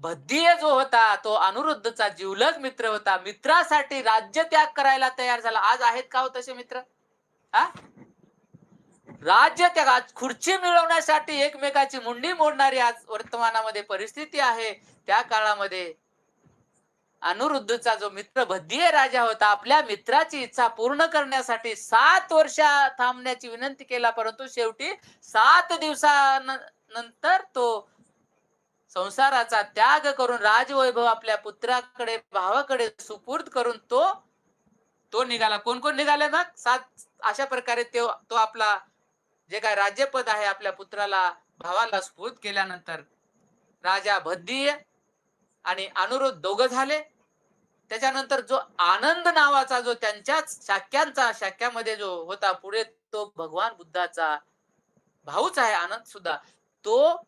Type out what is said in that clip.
भद्दीय जो होता तो अनुरुद्धचा जिवलग मित्र होता. मित्रासाठी राज्य त्याग करायला तयार झाला. आज आहेत का हो तसे मित्र? राज्य त्याग. आज खुर्ची मिळवण्यासाठी एकमेकाची मुंडी मोडणारी आज वर्तमानामध्ये परिस्थिती आहे. त्या काळामध्ये अनुरुद्धचा जो मित्र भद्दीय राजा होता आपल्या मित्राची इच्छा पूर्ण करण्यासाठी सात वर्ष थांबण्याची विनंती केला. परंतु शेवटी सात दिवसानंतर तो संसाराचा त्याग करून राजवैभव आपल्या पुत्राकडे भावाकडे सुपूर्द करून तो तो निघाला. कोण कोण निघाले मग? सात अशा प्रकारे तो तो आपला जे काय राज्यपद आहे आपल्या पुत्राला भावाला स्फूर्त केल्यानंतर राजा भद्दीय आणि अनुरोध दोघं झाले. त्याच्यानंतर जो आनंद नावाचा जो त्यांच्याच शाक्यांचा शाक्यामध्ये जो होता पुढे तो भगवान बुद्धाचा भाऊच आहे आनंद सुद्धा. तो